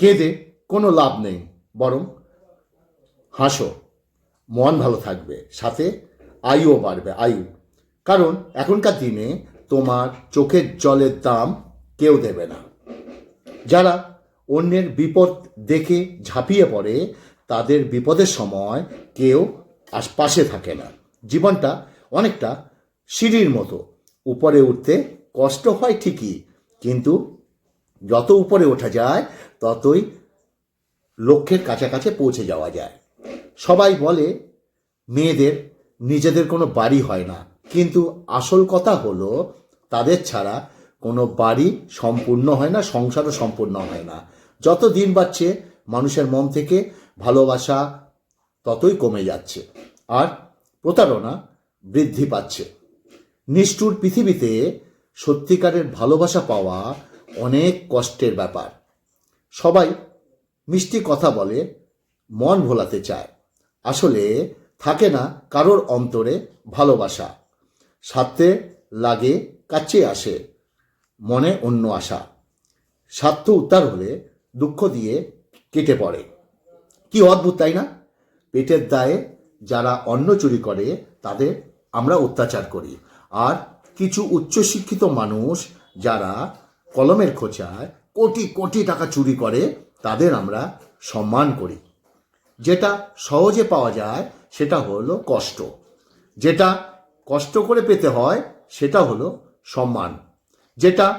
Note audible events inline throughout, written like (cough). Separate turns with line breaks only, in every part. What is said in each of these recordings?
কেঁদে কোনো লাভ নেই, বরং হাসো, মন ভালো থাকবে, সাথে আয়ুও বাড়বে, আয়ু। কারণ এখনকার দিনে তোমার চোখের জলের দাম কেউ দেবে না। যারা অন্যের বিপদ দেখে ঝাঁপিয়ে পড়ে, তাদের বিপদের সময় কেউ আশপাশে থাকে না। জীবনটা অনেকটা সিঁড়ির মতো। উপরে উঠতে কষ্ট হয় ঠিকই, কিন্তু যত উপরে ওঠা যায় ততই লক্ষ্যের কাছাকাছি পৌঁছে যাওয়া যায়। সবাই বলে, মেয়েদের, নিজেদের কোনো বাড়ি হয় না। কিন্তু আসল কথা হলো, তাদের ছাড়া কোনো বাড়ি সম্পূর্ণ হয় না, সংসারও সম্পূর্ণ হয় না। যত দিন বাড়ছে, মানুষের মন থেকে ভালোবাসা ততই কমে যাচ্ছে আর প্রতারণা বৃদ্ধি পাচ্ছে। নিষ্ঠুর পৃথিবীতে সত্যিকারের ভালোবাসা পাওয়া অনেক কষ্টের ব্যাপার। সবাই মিষ্টি কথা বলে, মন ভোলাতে চায়। আসলে থাকে না কারোর অন্তরে ভালোবাসা। স্বার্থে লাগে, কাছে আসে, মনে অন্য আশা। স্বার্থ উত্তার হলে দুঃখ দিয়ে কেটে পড়ে। কি অদ্ভুত, তাই না? পেটের দায়ে যারা অন্ন চুরি করে, তাদের আমরা অত্যাচার করি। আর কিছু উচ্চশিক্ষিত মানুষ যারা কলমের খোঁচায় কোটি কোটি টাকা চুরি করে, তাদের আমরা সম্মান করি। যেটা সহজে পাওয়া যায়, সেটা হলো কষ্ট। যেটা কষ্ট করে পেতে হয়, সেটা হলো সম্মান। যেটা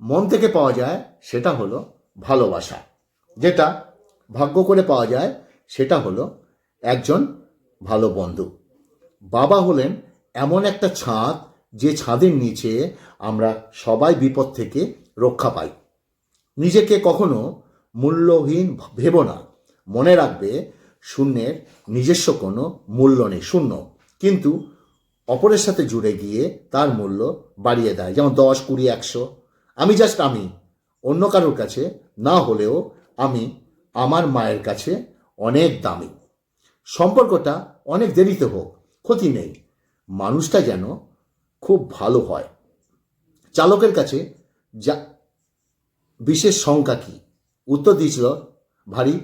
মন থেকে পাওয়া যায়, সেটা হলো ভালোবাসা। যেটা ভাগ্য করে পাওয়া যায়, সেটা হলো একজন ভালো বন্ধু। বাবা হলেন এমন একটা ছাদ, যে ছাদের নিচে আমরা সবাই বিপদ থেকে রক্ষা পাই। নিজেকে কখনো মূল্যহীন ভেব না। মনে রাখবে, শূন্যের নিজস্ব কোনো মূল্য নেই, শূন্য। কিন্তু অপরের সাথে জুড়ে গিয়ে তার মূল্য বাড়িয়ে দেয়। যেমন দশ, কুড়ি, একশো। আমি জাস্ট আমি। অন্য কারোর কাছে না হলেও আমি আমার মায়ের কাছে অনেক দামি। সম্পর্কটা অনেক দেরিতে হোক, ক্ষতি নেই। মানুষটা যেন খুব ভালো হয়। চালকের কাছে যা বিশেষ সংখ্যা কি? উত্তর দিয়েছিল, ভারী,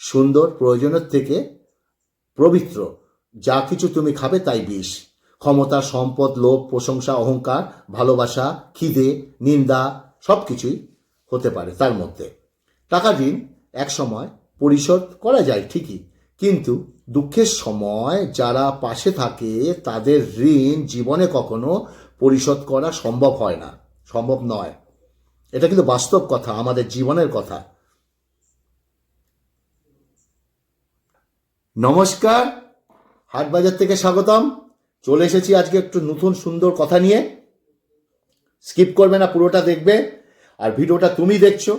সুন্দর, প্রয়োজনের থেকে পবিত্র। যা কিছু তুমি খাবে তাই বিষ। ক্ষমতা, সম্পদ, লোভ, প্রশংসা, অহংকার, ভালোবাসা, খিদে, নিন্দা সব কিছুই হতে পারে তার মধ্যে। টাকা ঋণ এক সময় পরিশোধ করা যায় ঠিকই, কিন্তু দুঃখের সময় যারা পাশে থাকে তাদের ঋণ জীবনে কখনো পরিশোধ করা সম্ভব হয় না। সম্ভব নয়। এটা কিন্তু বাস্তব কথা, আমাদের জীবনের কথা। নমস্কার, হাটবাজার থেকে স্বাগতম। চলে এসেছি আজকে একটু নতুন সুন্দর কথা নিয়ে। স্কিপ করবে না, পুরোটা দেখবে। আর ভিডিওটা তুমি দেখছ।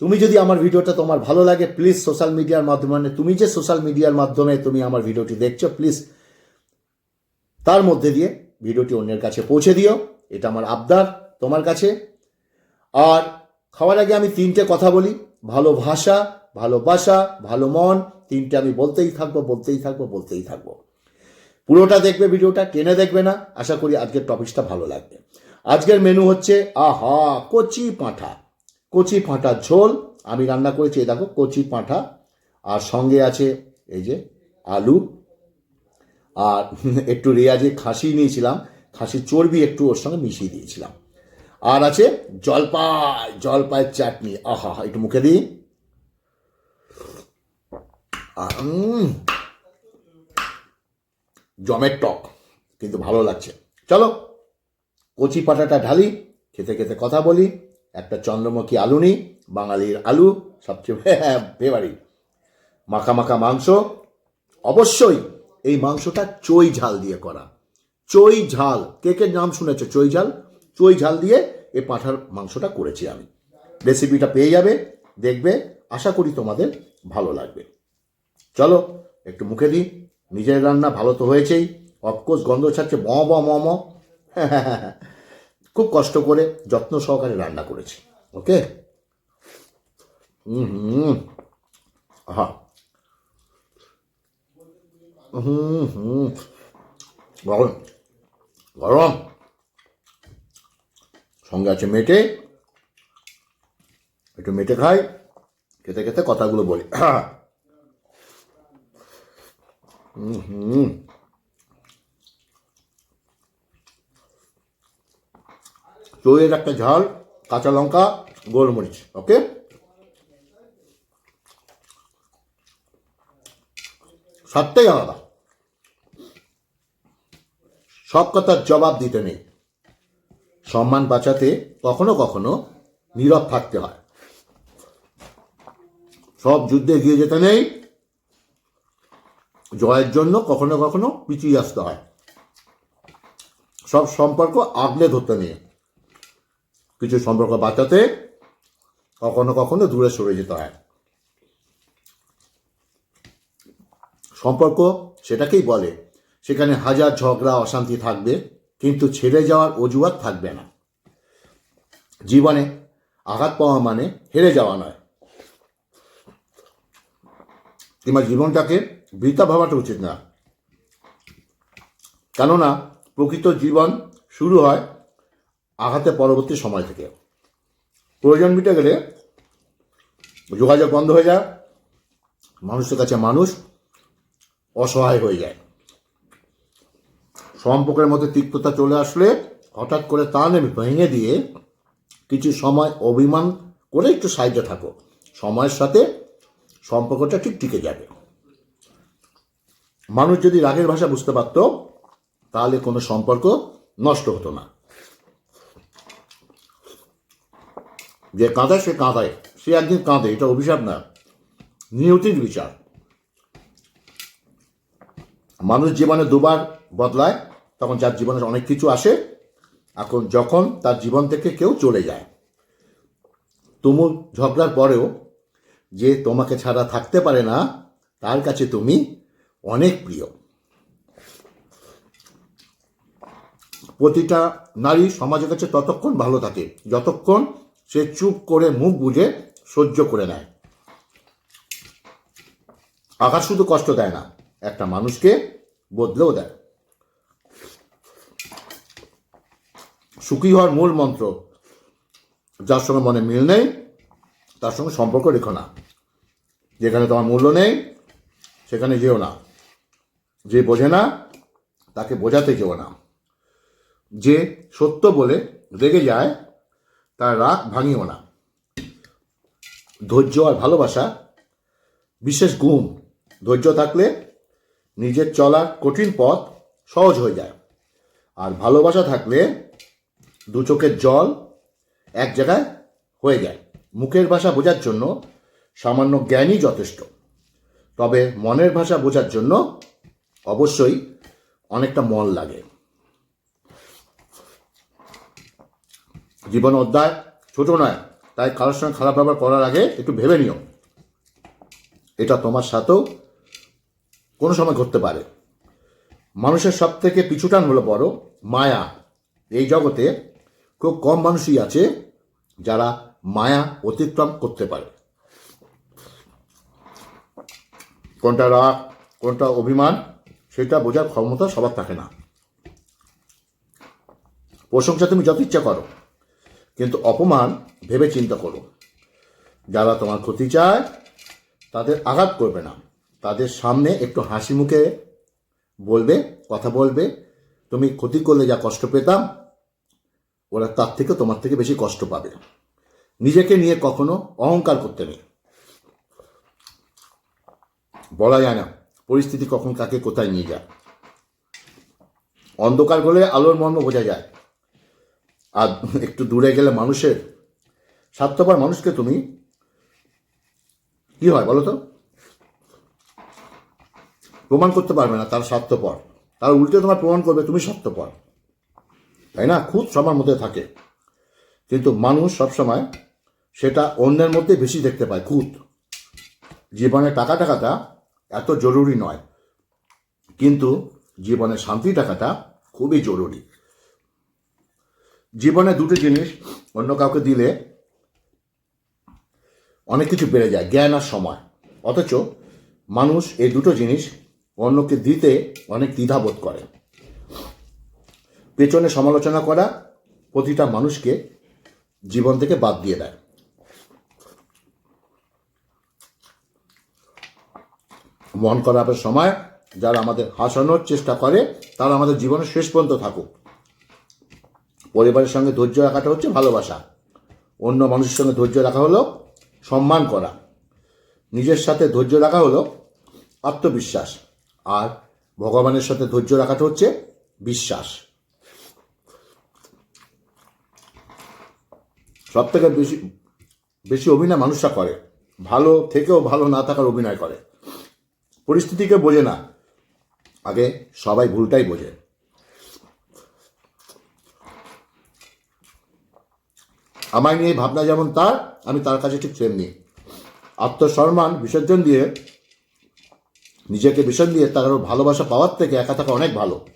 তুমি যদি আমার ভিডিওটা তোমার ভালো লাগে প্লিজ সোশ্যাল মিডিয়ার মাধ্যমে, তুমি যে সোশ্যাল মিডিয়ার মাধ্যমে তুমি আমার ভিডিওটি দেখছ প্লিজ তার মধ্যে দিয়ে ভিডিওটি অন্যের কাছে পৌঁছে দিও। এটা আমার আবদার তোমার কাছে। আর খাওয়ার আগে আমি তিনটে কথা বলি। ভালো ভাষা ভালোবাসা ভালো মন, তিনটে আমি বলতেই থাকব বলতেই থাকব বলতেই থাকব। পুরোটা দেখবে ভিডিওটা, টেনে দেখবে না, আশা করি আজকের টপিকসটা ভালো লাগবে। আজকের মেনু হচ্ছে, আহা, কচি পাঁঠা। কচি পাঁঠার ঝোল, আমি রান্না করেছি দেখো, কচি পাঁঠা। আর সঙ্গে আছে, এই যে, আলু। আর (laughs) একটু রেয়াজে খাসি নিয়েছিলাম, খাসির চর্বি একটু ওর সঙ্গে মিশিয়ে দিয়েছিলাম। আর আছে জলপাই, জলপাইয়ের চাটনি। আহা একটু মুখে দিই। জমের টক, কিন্তু ভালো লাগছে। চলো, কচি পাটাটা ঢালি, খেতে খেতে কথা বলি। একটা চন্দ্রমুখী আলু নিই, বাঙালির আলু, সবচেয়ে (laughs) ফেভারিট মাখা মাখা মাংস। অবশ্যই এই মাংসটা চই ঝাল দিয়ে করা। চই ঝাল কে কে নাম শুনেছো? চই ঝাল চই ঝাল দিয়ে এই পাঁঠার মাংসটা করেছি আমি। রেসিপিটা পেয়ে যাবে, দেখবে, আশা করি তোমাদের ভালো লাগবে। চলো, একটু মুখে দিই। নিজের রান্না ভালো তো হয়েছেই। অফকোর্স গন্ধ ছাড়ছে, ম ম ম ম। খুব কষ্ট করে যত্ন সহকারে রান্না করেছি। ওকে হুম হুম। আহা। হুম হুম। গরম। গরম। সঙ্গে আছে মেটে। একটু মেটে খাই খেতে খেতে কথাগুলো বলি। হুম। দইয়ের একটা ঝাল, কাঁচা লঙ্কা, গোলমরিচ, ওকে? সবটাই আলাদা। সব কথার জবাব দিতে নেই। সম্মান বাঁচাতে কখনো কখনো নীরব থাকতে হয়। সব যুদ্ধে এগিয়ে যেতে নেই। জয়ের জন্য কখনো কখনো পিছিয়ে আসতে হয়। সব সম্পর্ক আগলে ধরতে নেই। কিছু সম্পর্ক বাঁচাতে কখনো কখনো দূরে সরে যেতে হয়। সম্পর্ক সেটাকেই বলে। সেখানে হাজার ঝগড়া, অশান্তি থাকবে। কিন্তু ছেড়ে যাওয়ার অজুহাত থাকবে না। জীবনে আঘাত পাওয়া মানে হেরে যাওয়া নয়। কিংবা জীবনটাকে বৃথা ভাবাটা উচিত না। কেননা প্রকৃত জীবন শুরু হয় আঘাতের পরবর্তী সময় থেকে। প্রয়োজন মিটে গেলে যোগাযোগ বন্ধ হয়ে যায়, মানুষের কাছে মানুষ অসহায় হয়ে যায়। সম্পর্কের মধ্যে তিক্ততা চলে আসলে হঠাৎ করে তা নেমে ভেঙে দিয়ে কিছু সময় অভিমান করে একটু সাইডে থাকো। সময়ের সাথে সম্পর্কটা ঠিক টিকে যাবে। মানুষ যদি রাগের ভাষা বুঝতে পারত, তাহলে কোনো সম্পর্ক নষ্ট হতো না। যে কাঁদায় সে কাঁদায় সে একদিন কাঁদে, এটা অভিশাপ না। নিয়তির বিচার। মানুষ জীবনে দুবার বদলায় তখন যার জীবনে অনেক কিছু আসে, এখন যখন তার জীবন থেকে কেউ চলে যায়। তুমুল ঝগড়ার পরেও যে তোমাকে ছাড়া থাকতে পারে না, তার কাছে তুমি অনেক প্রিয়। প্রতিটা নারী সমাজের কাছে ততক্ষণ ভালো থাকে, যতক্ষণ সে চুপ করে মুখ বুঝে সহ্য করে নেয়। আঘাত শুধু কষ্ট দেয় না, একটা মানুষকে বদলেও দেয়। সুখী হওয়ার মূল মন্ত্র, যার সঙ্গে মনে মিল নেই, তার সঙ্গে সম্পর্ক রেখো না। যেখানে তোমার মূল্য নেই, সেখানে যেও না। যে বোঝে না, তাকে বোঝাতে যেও না। যে সত্য বলে রেগে যায়, তার রাগ ভাঙিও না। ধৈর্য আর ভালোবাসা, বিশেষ গুণ। ধৈর্য থাকলে নিজের চলার কঠিন পথ সহজ হয়ে যায়। আর ভালোবাসা থাকলে দু চোখের জল এক জায়গায় হয়ে যায়। মুখের ভাষা বোঝার জন্য সামান্য জ্ঞানই যথেষ্ট। তবে মনের ভাষা বোঝার জন্য অবশ্যই অনেকটা মন লাগে। জীবন অধ্যায় ছোট নয়, তাই কারোর সঙ্গে খারাপ ব্যবহার করার আগে একটু ভেবে নিও। এটা তোমার সাথেও কোনো সময় ঘটতে পারে। মানুষের সব থেকে পিছুটান হলো বড় মায়া। এই জগতে খুব কম মানুষই আছে যারা মায়া অতিক্রম করতে পারে। কোনটা রাগ, কোনটা অভিমান, সেটা বোঝার ক্ষমতা সবার থাকে না। প্রশংসা তুমি যত ইচ্ছা করো, কিন্তু অপমান ভেবে চিন্তা করো। যারা তোমার ক্ষতি চায়, তাদের আঘাত করবে না। তাদের সামনে একটু হাসি মুখে বলবে, কথা বলবে, তুমি ক্ষতি করলে যা কষ্ট পেতাম ওরা তার থেকে তোমার থেকে বেশি কষ্ট পাবে। নিজেকে নিয়ে কখনো অহংকার করতে নেই। বলা যায় না পরিস্থিতি কখন কাকে কোথায় নিয়ে যায়। অন্ধকার হলে আলোর মর্ম বোঝা যায়। আর একটু দূরে গেলে মানুষের, স্বার্থপর মানুষকে তুমি কি হয় বলো তো? প্রমাণ করতে পারবে না তার স্বার্থপর। তার উল্টে তোমার প্রমাণ করবে তুমি স্বার্থপর। তাই না? খুদ সবার মধ্যে থাকে। কিন্তু মানুষ সবসময় সেটা অন্যের মধ্যে বেশি দেখতে পায় খুদ জীবনে টাকা টাকাটা এত জরুরি নয়। কিন্তু জীবনে শান্তি টাকাটা খুবই জরুরি। জীবনে দুটো জিনিস অন্য কাউকে দিলে অনেক কিছু বেড়ে যায়, জ্ঞান আর সময়। অথচ মানুষ এই দুটো জিনিস অন্যকে দিতে অনেক দ্বিধাবোধ করে। পেছনে সমালোচনা করা প্রতিটা মানুষকে জীবন থেকে বাদ দিয়ে দেয়। মন খারাপের সময় যারা আমাদের হাসানোর চেষ্টা করে, তারা আমাদের জীবনের শেষ পর্যন্ত থাকুক। পরিবারের সঙ্গে ধৈর্য রাখাটা হচ্ছে ভালোবাসা। অন্য মানুষের সঙ্গে ধৈর্য রাখা হলো সম্মান করা। নিজের সাথে ধৈর্য রাখা হলো আত্মবিশ্বাস। আর ভগবানের সাথে ধৈর্য রাখাটা হচ্ছে বিশ্বাস। সব থেকে বেশি বেশি অভিনয় মানুষরা করে। ভালো থেকেও ভালো না থাকার অভিনয় করে। পরিস্থিতিকে বোঝে না। আগে সবাই ভুলটাই বোঝে। আমায় নিয়ে ভাবনা যেমন তার, আমি তার কাছে ঠিক তেমনি। আত্মসম্মান, বিসর্জন দিয়ে, নিজেকে বিসর্জন দিয়ে তার ভালোবাসা পাওয়ার থেকে একা থাকা অনেক ভালো।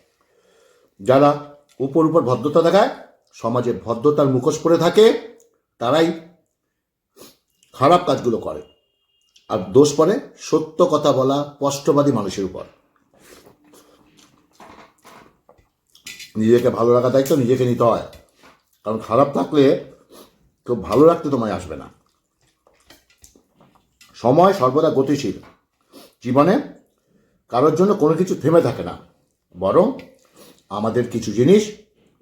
যারা উপর উপর ভদ্রতা দেখায়, সমাজে ভদ্রতার মুখোশ পরে থাকে তারাই খারাপ কাজগুলো করে। আর দোষ পড়ে সত্য কথা বলা স্পষ্টবাদী মানুষের উপর। নিজেকে ভালো রাখার দায়িত্ব নিজেকে নিতে হয়। কারণ খারাপ থাকলে কেউ ভালো রাখতে তোমায় আসবে না। সময় সর্বদা গতিশীল। জীবনে কারোর জন্য কোনো কিছু থেমে থাকে না। বরং আমাদের কিছু জিনিস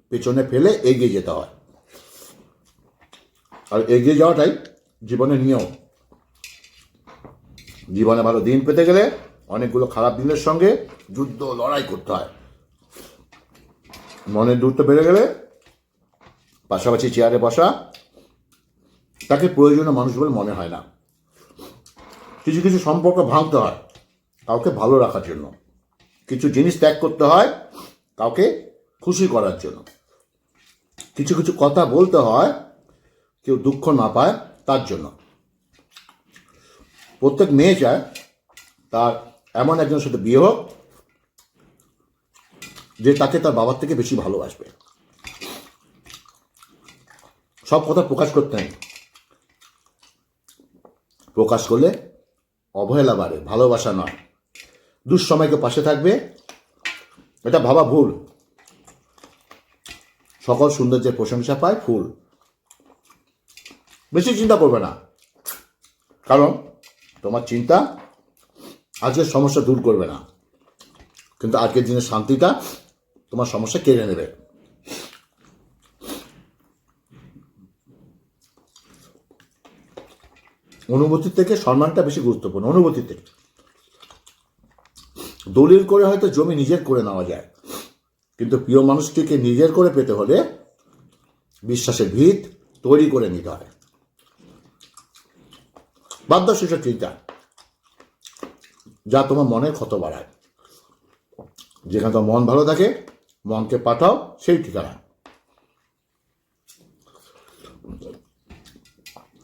পেছনে ফেলে এগিয়ে যেতে হয়। আর এগিয়ে যাওয়াটাই জীবনের নিয়ম। জীবনে ভালো দিন পেতে গেলে অনেকগুলো খারাপ দিনের সঙ্গে যুদ্ধ, লড়াই করতে হয়। মনের দূরত্ব বেড়ে গেলে পাশাপাশি চেয়ারে বসা, তাকে প্রয়োজনীয় মানুষ বলে মনে হয় না। কিছু কিছু সম্পর্ক ভাঙতে হয়, কাউকে ভালো রাখার জন্য। কিছু জিনিস ত্যাগ করতে হয়, কাউকে খুশি করার জন্য। কিছু কিছু কথা বলতে হয় কেউ দুঃখ না পায় তার জন্য। প্রত্যেক মেয়ে চায় তার এমন একজনের সাথে বিয়ে হোক যে তাকে তার বাবার থেকে বেশি ভালোবাসবে। সব কথা প্রকাশ করতে নেই প্রকাশ করলে অবহেলা বাড়ে, ভালোবাসা নয়। দুঃসময়কে পাশে থাকবে, এটা ভাবা ভুল। সকল সৌন্দর্যের প্রশংসা পায় ফুল। বেশি চিন্তা করবে না। কারণ তোমার চিন্তা আজকের সমস্যা দূর করবে না। কিন্তু আজকের দিনের শান্তিটা তোমার সমস্যা কেড়ে নেবে। অনুভূতির থেকে সম্মানটা বেশি গুরুত্বপূর্ণ অনুভূতির থেকে। দলিল করে হয়তো জমি নিজের করে নেওয়া যায়। কিন্তু প্রিয় মানুষটিকে নিজের করে পেতে হলে বিশ্বাসের ভিত তৈরি করে নিতে হয়। বাধ্য সেসব চিন্তা যা তোমার মনের ক্ষত বাড়ায়। যেখানে তোমার মন ভালো থাকে, মনকে পাঠাও, সেই ঠিকানা।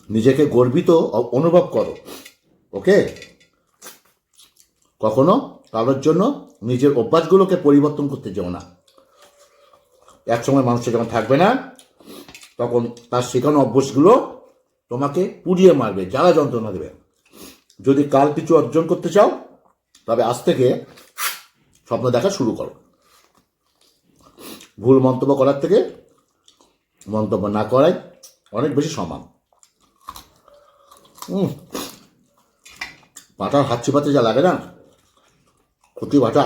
নিজেকে গর্বিত অনুভব করো, ওকে? কখনো কারোর জন্য নিজের অভ্যাসগুলোকে পরিবর্তন করতে যেও না। একসময় মানুষটা যখন থাকবে না, তখন তার শেখানো অভ্যাসগুলো তোমাকে পুড়িয়ে মারবে, জ্বালা যন্ত্রণা দেবে। যদি কাল কিছু অর্জন করতে চাও, তবে আজ থেকে স্বপ্ন দেখা শুরু করো। ভুল মন্তব্য করার থেকে মন্তব্য না করাই অনেক বেশি সমান। পাটার হাত চিপাতে যা লাগে না ক্ষতি বাটা।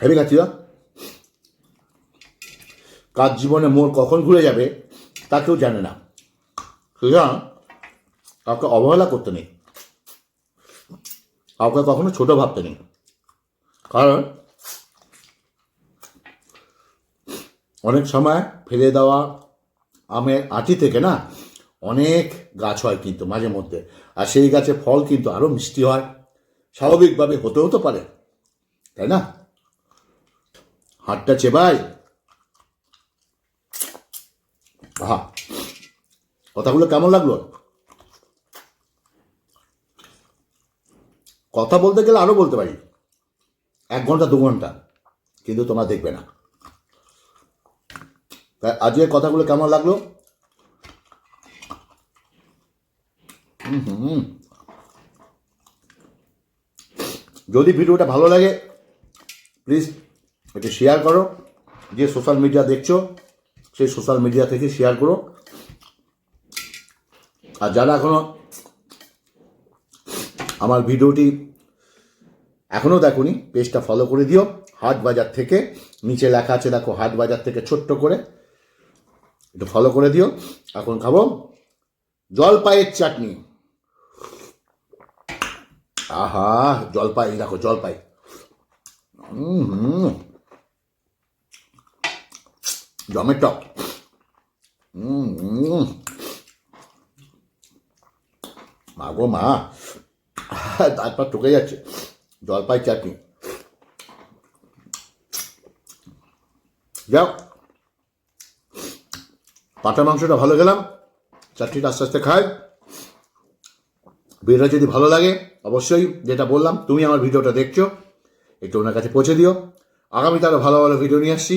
হেভি খাচ্ছি কার জীবনে মোর কখন ঘুরে যাবে? তা কেউ জানে না। সুতরাং কাউকে অবহেলা করতে নেই। কাউকে কখনো ছোট ভাবতে নেই। কারণ অনেক সময় ফেলে দেওয়া আমের আটি থেকে না অনেক গাছ হয় কিন্তু মাঝে মধ্যে। আর সেই গাছে ফল কিন্তু আরও মিষ্টি হয়। স্বাভাবিকভাবে হতেও তো পারে, তাই না? হাতটা চেবাই হ্যাঁ কথাগুলো কেমন লাগল? কথা বলতে গেলে আরও বলতে পারি। এক ঘণ্টা, দু ঘণ্টা, কিন্তু তোমরা দেখবে না। তাই আজকের কথাগুলো কেমন লাগল? যদি ভিডিওটা ভালো লাগে প্লিজ একটু শেয়ার করো। যে সোশ্যাল মিডিয়া দেখছ সেই সোশ্যাল মিডিয়া থেকে শেয়ার করো। আর যারা এখনও আমার ভিডিওটি এখনও দেখোনি পেজটা ফলো করে দিও। হাট বাজার থেকে নিচে লেখা আছে, দেখো, হাট বাজার থেকে ছোট্ট করে। একটু ফলো করে দিও। এখন খাব জলপাইয়ের চাটনি। আহা, জলপাই দেখো, জলপাই। হুম হুম। জমের টক মা গো মা তারপর টুকে যাচ্ছে জলপাই চাটনি যাও পাটা মাংসটা ভালো গেলাম চাটনিটা আস্তে আস্তে খাই। ভিডিওটা যদি ভালো লাগে, অবশ্যই যেটা বললাম, তুমি আমার ভিডিওটা দেখছ, একটু ওনার কাছে পৌঁছে দিও। আগামীতে আরও ভালো ভালো ভিডিও নিয়ে আসছি।